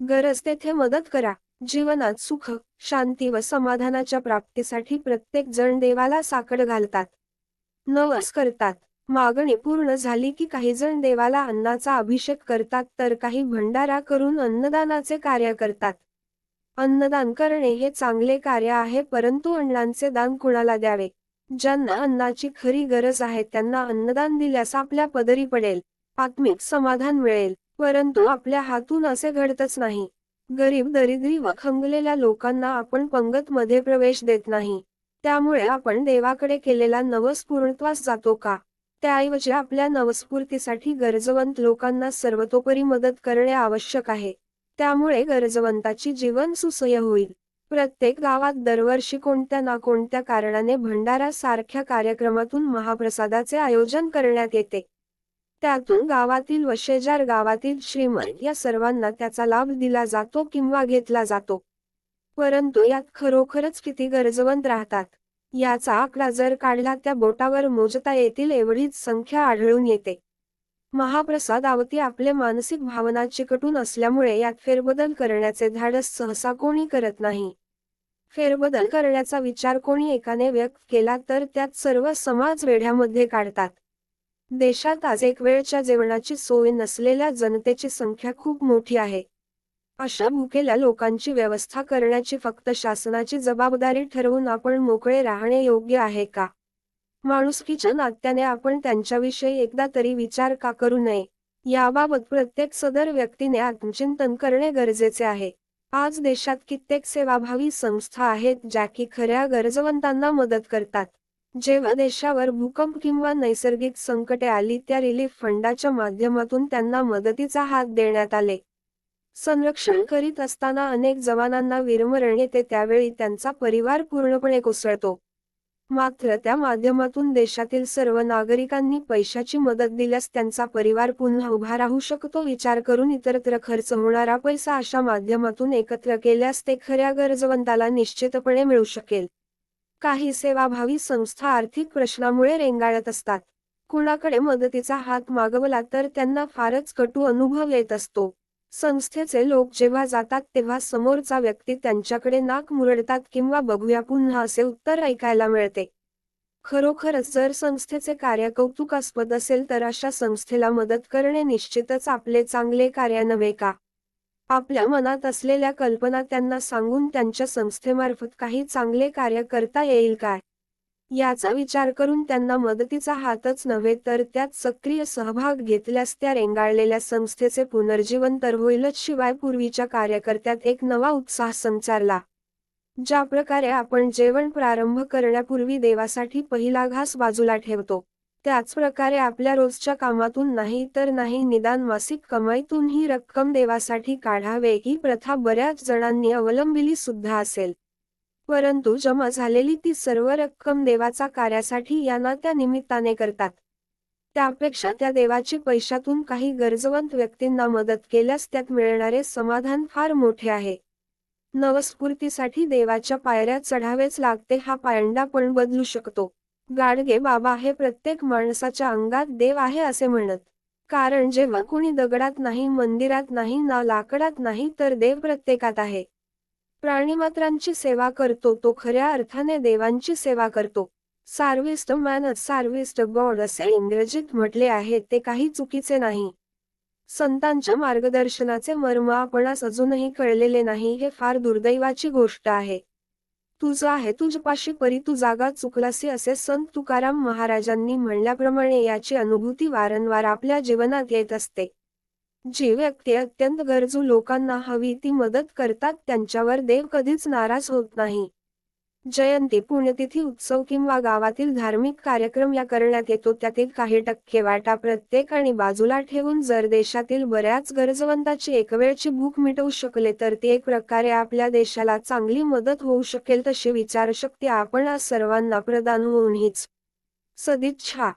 गरज तेथे मदत करा. जीवनात सुख शांती व समाधानाच्या प्राप्तीसाठी प्रत्येक जण देवाला साकड घालतात. नवस करतात. मागणी पूर्ण झाली की काही जण देवाला अन्नाचा अभिषेक करतात तर काही भंडारा करून अन्नदानाचे कार्य करतात. अन्नदान करणे हे चांगले कार्य आहे परंतु अण्णांचे दान कुणाला द्यावे? ज्यांना अन्नाची खरी गरज आहे त्यांना अन्नदान दिल्यास आपल्या पदरी पडेल. आत्मिक समाधान मिळेल. परंतु आपल्या हातून असे घडतच नाही. गरीब दरिद्री व खंगलेल्या लोकांना आपण पंगत मध्ये प्रवेश देत नाही. त्यामुळे आपण देवाकडे केलेला नवस पूर्णत्वास जातो का? त्याऐवजी आपल्या नवस्फूर्तीसाठी गरजवंत लोकांना सर्वतोपरी मदत करणे आवश्यक आहे. त्यामुळे गरजवंताची जीवन सुसह्य होईल. प्रत्येक गावात दरवर्षी कोणत्या ना कोणत्या कारणाने भंडारा सारख्या कार्यक्रमातून महाप्रसादाचे आयोजन करण्यात येते. त्यातून गावातील व शेजार गावातील श्रीमंत या सर्वांना त्याचा लाभ दिला जातो किंवा घेतला जातो. परंतु यात खरोखरच किती गरजवंत राहतात याचा आकडा जर काढला त्या बोटावर मोजता येतील एवढीच संख्या आढळून येते. महाप्रसाद आवती आपले मानसिक भावना चिकटून असल्यामुळे यात फेरबदल करण्याचे धाडस सहसा कोणी करत नाही. फेरबदल करण्याचा विचार कोणी एकाने व्यक्त केला तर त्यात सर्व समाज वेढ्यामध्ये काढतात. देशात आज एक वेळच्या जेवणाची सोय नसलेल्या जनतेची संख्या खूप मोठी आहे. अशा भुकेल्या लोकांची व्यवस्था करण्याची फक्त शासनाची जबाबदारी ठरवून आपण मोकळे राहणे योग्य आहे का? माणुसकीच्या नात्याने आपण त्यांच्याविषयी एकदा तरी विचार का करू नये? याबाबत प्रत्येक सदर व्यक्तीने आत्मचिंतन करणे गरजेचे आहे. आज देशात कित्येक सेवाभावी संस्था आहेत ज्या की खऱ्या गरजवंतांना मदत करतात. जेव्हा देशावर भूकंप किंवा नैसर्गिक संकटे आली त्या रिलीफ फंडाच्या माध्यमातून त्यांना मदतीचा हात देण्यात आले. संरक्षण करीत असताना अनेक जवानांना वीरमरण येते त्यावेळी त्यांचा परिवार पूर्णपणे कोसळतो. मात्र त्या माध्यमातून देशातील सर्व नागरिकांनी पैशाची मदत दिल्यास त्यांचा परिवार पुन्हा उभा राहू शकतो विचार करून इतरत्र खर्च होणारा पैसा अशा माध्यमातून एकत्र केल्यास ते खऱ्या गरजवंताला निश्चितपणे मिळू शकेल. काही सेवाभावी संस्था आर्थिक प्रश्नामुळे रेंगाळत असतात. कुणाकडे मदतीचा हात मागवला तर त्यांना फारच कटू अनुभव येत असतो. संस्थेचे लोक जेव्हा जातात तेव्हा समोरचा व्यक्ती त्यांच्याकडे नाक मुरडतात किंवा बघूया पुन्हा असे उत्तर ऐकायला मिळते. खरोखरच जर संस्थेचे कार्य कौतुकास्पद असेल तर अशा संस्थेला मदत करणे निश्चितच आपले चांगले कार्य नव्हे का? आपल्या मनात असलेल्या कल्पना त्यांना सांगून त्यांच्या संस्थेमार्फत काही चांगले कार्य करता येईल काय? याचा विचार करून त्यांना मदतीचा हातच नव्हे तर त्यात सक्रिय सहभाग घेतल्यास त्या रेंगाळलेल्या संस्थेचे पुनर्जीवन तर होईलच शिवाय पूर्वीच्या कार्यकर्त्यात एक नवा उत्साह संचारला. ज्या प्रकारे आपण जेवण प्रारंभ करण्यापूर्वी देवासाठी पहिला घास बाजूला ठेवतो. त्याच प्रकारे आपल्या रोजच्या कामातून नाही तर नाही निदान मासिक कमाईतून ही रक्कम देवासाठी काढावे ही प्रथा बऱ्याच जणांनी अवलंबिली सुद्धा असेल. परंतु जमा झालेली ती सर्व रक्कम देवाचा कार्यासाठी यांना त्या निमित्ताने करतात. त्यापेक्षा त्या देवाची पैशातून काही गरजवंत व्यक्तींना मदत केल्यास त्यात मिळणारे समाधान फार मोठे आहे. नवस्फूर्तीसाठी देवाच्या पायऱ्या चढावेच लागते हा पायंडा पण बदलू शकतो. गाडगे बाबा हे प्रत्येक माणसाच्या अंगात देव आहे असे म्हणत. कारण जेव्हा कुणी दगडात नाही मंदिरात नाही ना लाकडात नाही तर देव प्रत्येकात आहे. प्राणीमात्रांची सेवा करतो तो खऱ्या अर्थाने देवांची सेवा करतो. सार्विस्ट मॅन सार्विस्ट गॉड असे इंग्रजीत म्हटले आहे ते काही चुकीचे नाही. संतांच्या मार्गदर्शनाचे मर्म आपणास अजूनही कळलेले नाही हे फार दुर्दैवाची गोष्ट आहे. तुझं आहे तुझपाशी परी तू जागा चुकलासी असे संत तुकाराम महाराजांनी म्हणल्याप्रमाणे याची अनुभूती वारंवार आपल्या जीवनात येत असते. जी व्यक्ती अत्यंत गरजू लोकांना हवी ती मदत करतात त्यांच्यावर देव कधीच नाराज होत नाही. जयंती पुण्यतिथी उत्सव किंवा गावातील धार्मिक कार्यक्रम या करण्यात येतो. त्यातील काही टक्के वाटा प्रत्येक आणि बाजूला ठेवून जर देशातील बऱ्याच गरजवंताची एकवेळची भूक मिटवू शकले तर ती एक प्रकारे आपल्या देशाला चांगली मदत होऊ शकेल तशी विचारशक्ती आपण आज सर्वांना प्रदान होऊन हीच सदिच्छा.